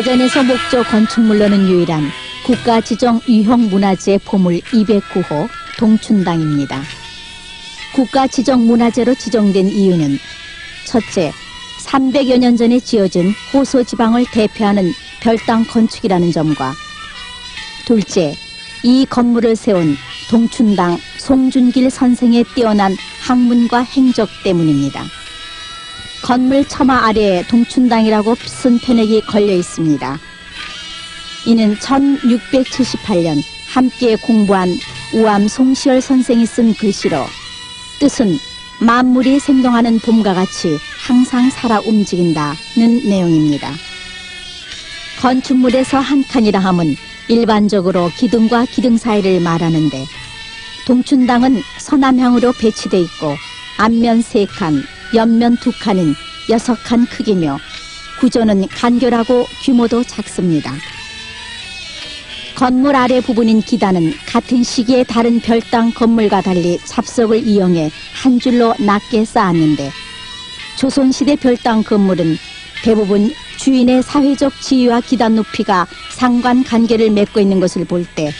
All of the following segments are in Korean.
대전에서 목조 건축물로는 유일한 국가 지정 유형 문화재 보물 209호 동춘당입니다. 국가 지정 문화재로 지정된 이유는 첫째, 300여 년 전에 지어진 호소 지방을 대표하는 별당 건축이라는 점과 둘째, 이 건물을 세운 동춘당 송준길 선생의 뛰어난 학문과 행적 때문입니다. 건물 처마 아래에 동춘당이라고 쓴 표넥이 걸려 있습니다. 이는 1678년 함께 공부한 우암 송시열 선생이 쓴 글씨로 뜻은 만물이 생동하는 봄과 같이 항상 살아 움직인다는 내용입니다. 건축물에서 한 칸이라 함은 일반적으로 기둥과 기둥 사이를 말하는데 동춘당은 서남향으로 배치돼 있고 앞면 세 칸, 옆면 두 칸인 여섯 칸 크기며 구조는 간결하고 규모도 작습니다. 건물 아래 부분인 기단은 같은 시기에 다른 별당 건물과 달리 잡석을 이용해 한 줄로 낮게 쌓았는데 조선시대 별당 건물은 대부분 주인의 사회적 지위와 기단 높이가 상관 관계를 맺고 있는 것을 볼 때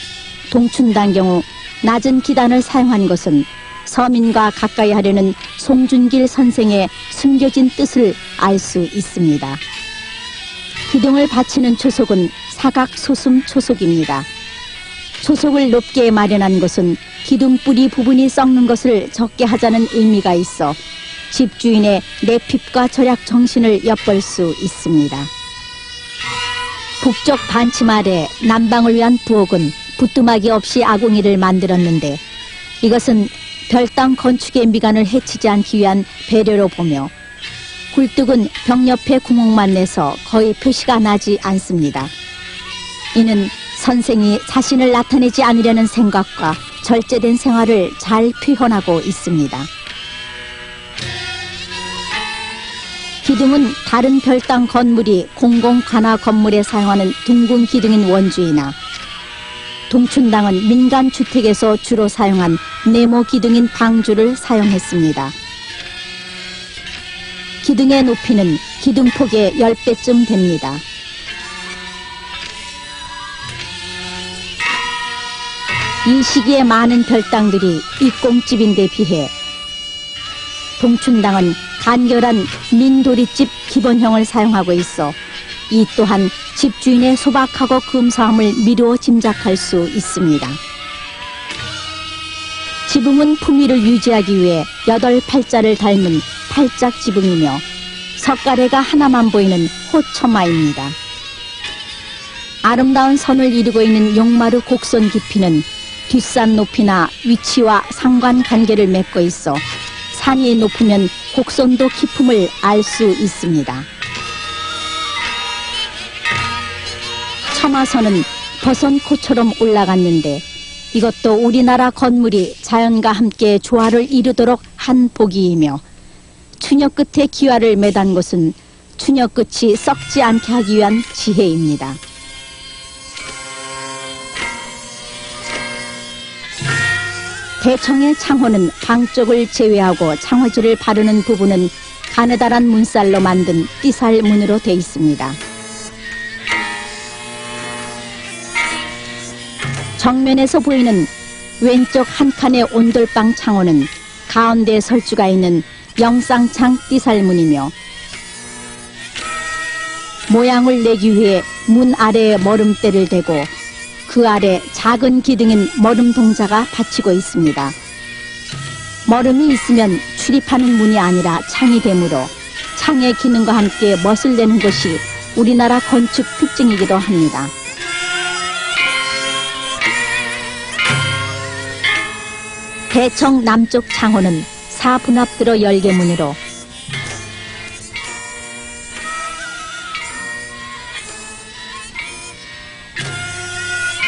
동춘당 경우 낮은 기단을 사용한 것은 서민과 가까이 하려는 송준길 선생의 숨겨진 뜻을 알 수 있습니다. 기둥을 받치는 초속은 사각 소숨 초속입니다. 초속을 높게 마련한 것은 기둥 뿌리 부분이 썩는 것을 적게 하자는 의미가 있어 집주인의 내핍과 절약 정신을 엿볼 수 있습니다. 북쪽 반침 아래 난방을 위한 부엌은 부뚜막이 없이 아궁이를 만들었는데 이것은 별당 건축의 미간을 해치지 않기 위한 배려로 보며 굴뚝은 벽 옆에 구멍만 내서 거의 표시가 나지 않습니다. 이는 선생이 자신을 나타내지 않으려는 생각과 절제된 생활을 잘 표현하고 있습니다. 기둥은 다른 별당 건물이 공공 관하 건물에 사용하는 둥근 기둥인 원주이나 동춘당은 민간 주택에서 주로 사용한 네모 기둥인 방주를 사용했습니다. 기둥의 높이는 기둥폭의 10배쯤 됩니다. 이 시기에 많은 별당들이 입공집인데 비해 동춘당은 간결한 민도리집 기본형을 사용하고 있어 이 또한 집주인의 소박하고 금사함을 미루어 짐작할 수 있습니다. 지붕은 품위를 유지하기 위해 여덟 팔자를 닮은 팔짝 지붕이며 석가래가 하나만 보이는 호처마입니다. 아름다운 선을 이루고 있는 용마루 곡선 깊이는 뒷산 높이나 위치와 상관 관계를 맺고 있어 산이 높으면 곡선도 깊음을 알 수 있습니다. 처마선은 버선코처럼 올라갔는데 이것도 우리나라 건물이 자연과 함께 조화를 이루도록 한 복이이며 추녀 끝에 기와를 매단 것은 추녀 끝이 썩지 않게 하기 위한 지혜입니다. 대청의 창호는 방쪽을 제외하고 창호지를 바르는 부분은 가느다란 문살로 만든 띠살 문으로 돼 있습니다. 정면에서 보이는 왼쪽 한 칸의 온돌방 창호는 가운데 설주가 있는 영쌍창 띠살문이며 모양을 내기 위해 문 아래에 머름대를 대고 그 아래 작은 기둥인 머름 동자가 받치고 있습니다. 머름이 있으면 출입하는 문이 아니라 창이 되므로 창의 기능과 함께 멋을 내는 것이 우리나라 건축 특징이기도 합니다. 대청 남쪽 창호는 사분합들어 열개문으로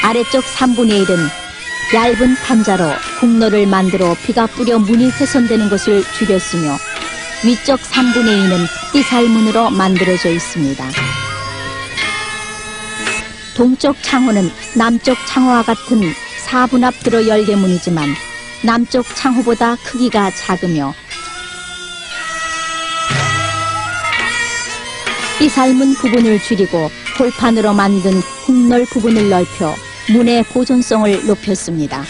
아래쪽 3분의 1은 얇은 판자로 국로를 만들어 비가 뿌려 문이 훼손되는 것을 줄였으며 위쪽 3분의 2는 띠살문으로 만들어져 있습니다. 동쪽 창호는 남쪽 창호와 같은 사분합 들어 열개문이지만 남쪽 창호보다 크기가 작으며 띠살문 부분을 줄이고 골판으로 만든 훅널 부분을 넓혀 문의 보존성을 높였습니다.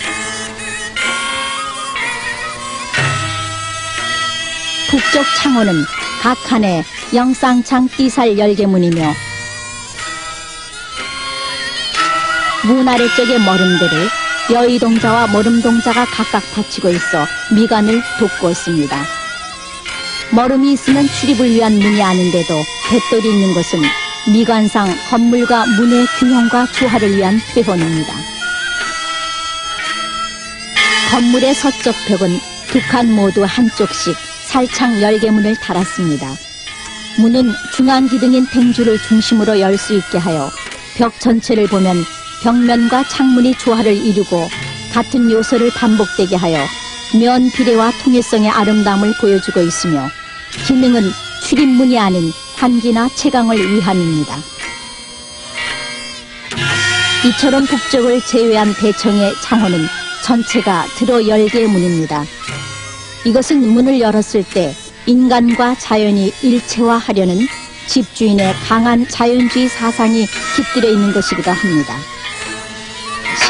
북쪽 창호는 각 칸에 영쌍창 띠살 열개문이며 문 아래쪽의 머름들을 여의동자와 머름동자가 각각 받치고 있어 미간을 돋구었습니다. 머름이 있으면 출입을 위한 문이 아닌데도 뱃돌이 있는 것은 미관상 건물과 문의 균형과 조화를 위한 표현입니다. 건물의 서쪽 벽은 두 칸 모두 한쪽씩 살창 열개문을 달았습니다. 문은 중앙 기둥인 탱주를 중심으로 열 수 있게 하여 벽 전체를 보면 벽면과 창문이 조화를 이루고 같은 요소를 반복되게 하여 면 비례와 통일성의 아름다움을 보여주고 있으며 기능은 출입문이 아닌 환기나 채광을 위함입니다. 이처럼 북쪽을 제외한 대청의 창호는 전체가 들어 열개의 문입니다. 이것은 문을 열었을 때 인간과 자연이 일체화하려는 집주인의 강한 자연주의 사상이 깃들어 있는 것이기도 합니다.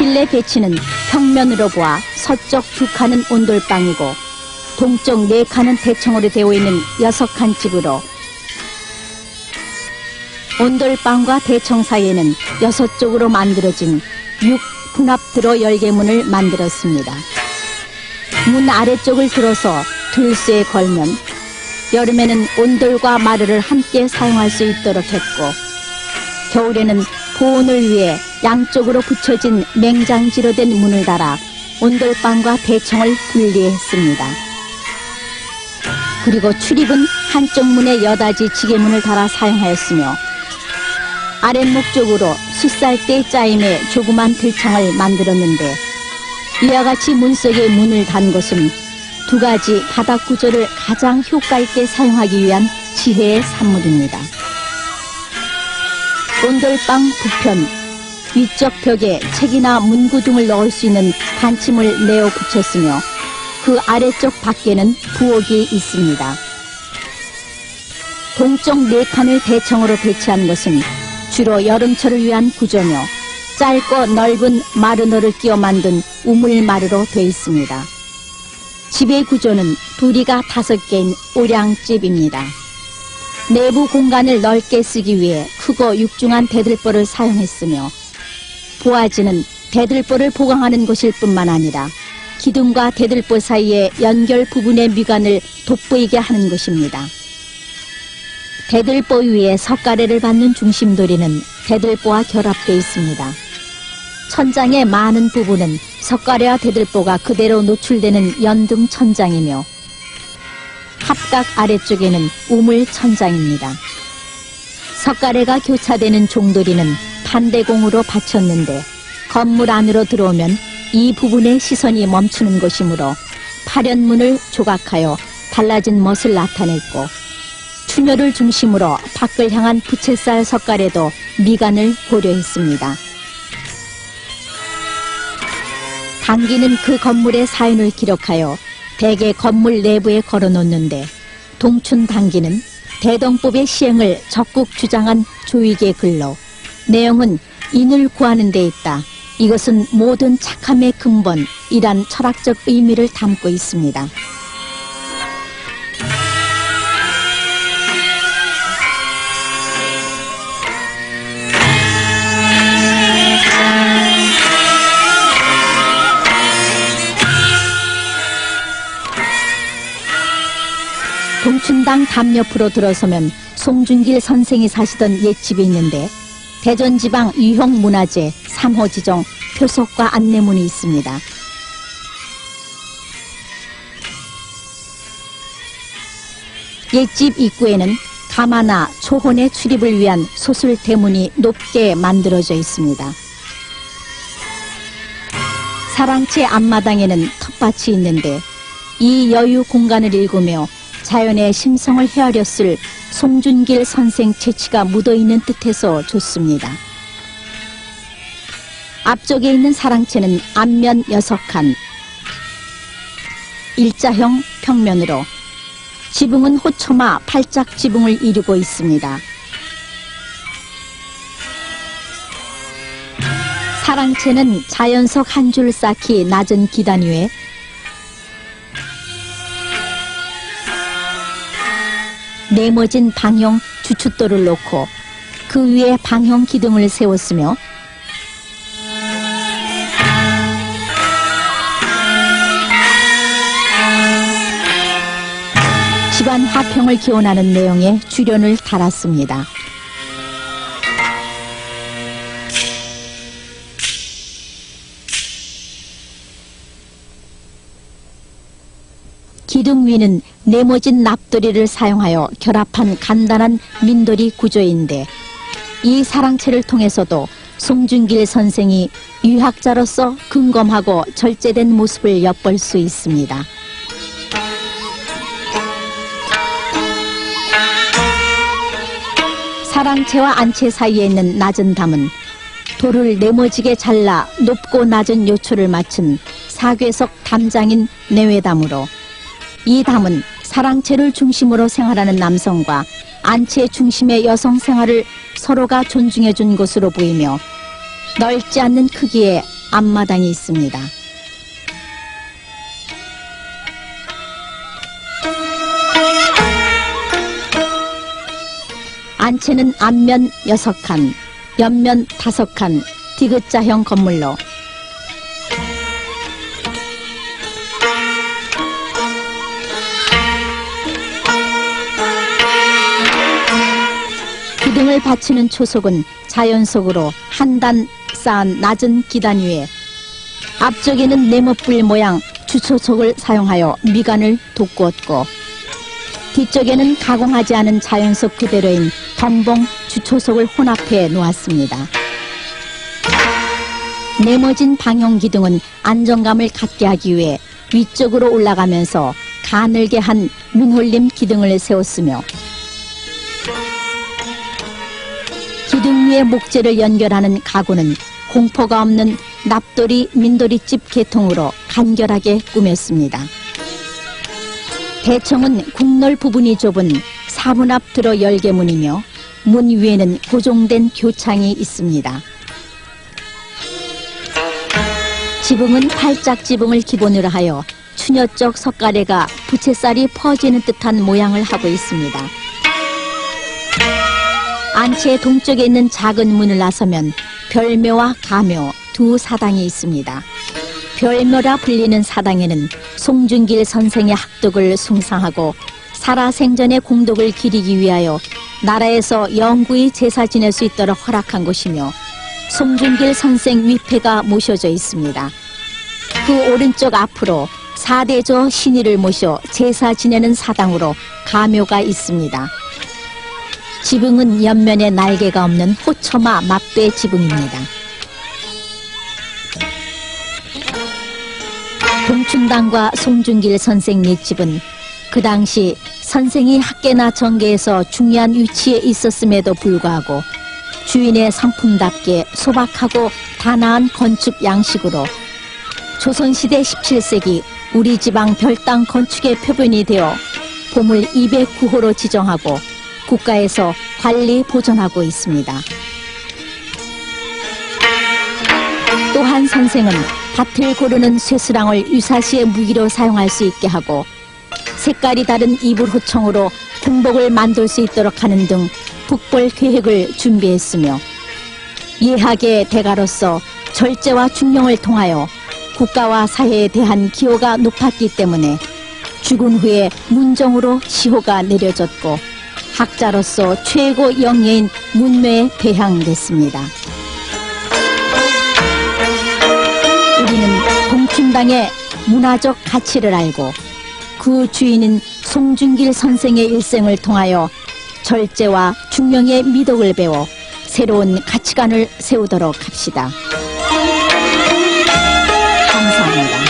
실내 배치는 평면으로 보아 서쪽 두 칸은 온돌방이고 동쪽 네 칸은 대청으로 되어 있는 여섯 칸 집으로 온돌방과 대청 사이에는 여섯 쪽으로 만들어진 육 분합 들어 열개문을 만들었습니다. 문 아래쪽을 들어서 들쇠에 걸면 여름에는 온돌과 마루를 함께 사용할 수 있도록 했고 겨울에는 보온을 위해 양쪽으로 붙여진 맹장지로 된 문을 달아 온돌방과 대청을 분리했습니다. 그리고 출입은 한쪽 문에 여닫이 지게문을 달아 사용하였으며 아랫목 쪽으로 숫살대 짜임의 조그만 들창을 만들었는데 이와 같이 문 속에 문을 단 것은 두 가지 바닥 구조를 가장 효과 있게 사용하기 위한 지혜의 산물입니다. 온돌방 북편 위쪽 벽에 책이나 문구 등을 넣을 수 있는 받침을 내어 붙였으며 그 아래쪽 밖에는 부엌이 있습니다. 동쪽 네 칸을 대청으로 배치한 것은 주로 여름철을 위한 구조며 짧고 넓은 마르노를 끼워 만든 우물 마루로 되어 있습니다. 집의 구조는 부리가 다섯 개인 오량집입니다. 내부 공간을 넓게 쓰기 위해 크고 육중한 대들보를 사용했으며 보아지는 대들보를 보강하는 것일 뿐만 아니라 기둥과 대들보 사이의 연결 부분의 미관을 돋보이게 하는 것입니다. 대들보 위에 석가래를 받는 중심돌이는 대들보와 결합되어 있습니다. 천장의 많은 부분은 석가래와 대들보가 그대로 노출되는 연등 천장이며 합각 아래쪽에는 우물 천장입니다. 석가래가 교차되는 종돌이는 반대공으로 받쳤는데 건물 안으로 들어오면 이 부분의 시선이 멈추는 것이므로 파련문을 조각하여 달라진 멋을 나타냈고 추녀를 중심으로 밖을 향한 부채살 석가래도 미간을 고려했습니다. 당기는 그 건물의 사연을 기록하여 대개 건물 내부에 걸어놓는데 동춘 당기는 대동법의 시행을 적극 주장한 조익의 글로 내용은 인을 구하는 데 있다. 이것은 모든 착함의 근본이란 철학적 의미를 담고 있습니다. 동춘당 담 옆으로 들어서면 송준길 선생이 사시던 옛집이 있는데 대전지방 유형문화재 3호 지정 표석과 안내문이 있습니다. 옛집 입구에는 가마나 초혼의 출입을 위한 소술 대문이 높게 만들어져 있습니다. 사랑채 앞마당에는 텃밭이 있는데 이 여유 공간을 읽으며 자연의 심성을 헤아렸을 송준길 선생 재치가 묻어있는 뜻에서 좋습니다. 앞쪽에 있는 사랑채는 앞면 여섯 칸, 일자형 평면으로 지붕은 호초마 팔짝 지붕을 이루고 있습니다. 사랑채는 자연석 한 줄 쌓기 낮은 기단 위에 네모진 방형 주춧돌을 놓고 그 위에 방형 기둥을 세웠으며 집안 화평을 기원하는 내용의 주련을 달았습니다. 기둥 위는 네모진 납돌이를 사용하여 결합한 간단한 민돌이 구조인데 이 사랑채를 통해서도 송준길 선생이 유학자로서 근검하고 절제된 모습을 엿볼 수 있습니다. 사랑채와 안채 사이에 있는 낮은 담은 돌을 네모지게 잘라 높고 낮은 요초를 맞춘 사괴석 담장인 내외담으로 이 담은 사랑채를 중심으로 생활하는 남성과 안채 중심의 여성 생활을 서로가 존중해 준 것으로 보이며 넓지 않는 크기의 앞마당이 있습니다. 안채는 앞면 6칸, 옆면 5칸, 디귿자형 건물로 기둥을 받치는 초석은 자연석으로 한 단 쌓은 낮은 기단 위에 앞쪽에는 네모뿔 모양 주초석을 사용하여 미간을 돋구었고 뒤쪽에는 가공하지 않은 자연석 그대로인 덤봉 주초석을 혼합해 놓았습니다. 네모진 방형 기둥은 안정감을 갖게 하기 위해 위쪽으로 올라가면서 가늘게 한 민홀림 기둥을 세웠으며 기둥 위에 목재를 연결하는 가구는 공포가 없는 납돌이 민돌이집 계통으로 간결하게 꾸몄습니다. 대청은 국널 부분이 좁은 사문 앞 들어 열개 문이며 문 위에는 고정된 교창이 있습니다. 지붕은 팔짝 지붕을 기본으로 하여 추녀 쪽 석가래가 부채살이 퍼지는 듯한 모양을 하고 있습니다. 안채 동쪽에 있는 작은 문을 나서면 별묘와 가묘 두 사당이 있습니다. 별묘라 불리는 사당에는 송준길 선생의 학독을 숭상하고 살아생전의 공덕을 기리기 위하여 나라에서 영구히 제사 지낼 수 있도록 허락한 곳이며 송준길 선생 위패가 모셔져 있습니다. 그 오른쪽 앞으로 사대조 신의를 모셔 제사 지내는 사당으로 가묘가 있습니다. 지붕은 옆면에 날개가 없는 호처마 맞배 지붕입니다. 동춘당과 송준길 선생 네 집은 그 당시 선생이 학계나 정계에서 중요한 위치에 있었음에도 불구하고 주인의 성품답게 소박하고 단아한 건축 양식으로 조선시대 17세기 우리 지방 별당 건축의 표본이 되어 보물 209호로 지정하고 국가에서 관리 보존하고 있습니다. 또한 선생은 밭을 고르는 쇠수랑을 유사시의 무기로 사용할 수 있게 하고 색깔이 다른 이불 호청으로 등복을 만들 수 있도록 하는 등 북벌 계획을 준비했으며 예학의 대가로서 절제와 중용을 통하여 국가와 사회에 대한 기호가 높았기 때문에 죽은 후에 문정으로 시호가 내려졌고 학자로서 최고 영예인 문매에 배향됐습니다. 우리는 동춘당의 문화적 가치를 알고 그 주인인 송중길 선생의 일생을 통하여 절제와 중령의 미덕을 배워 새로운 가치관을 세우도록 합시다. 감사합니다.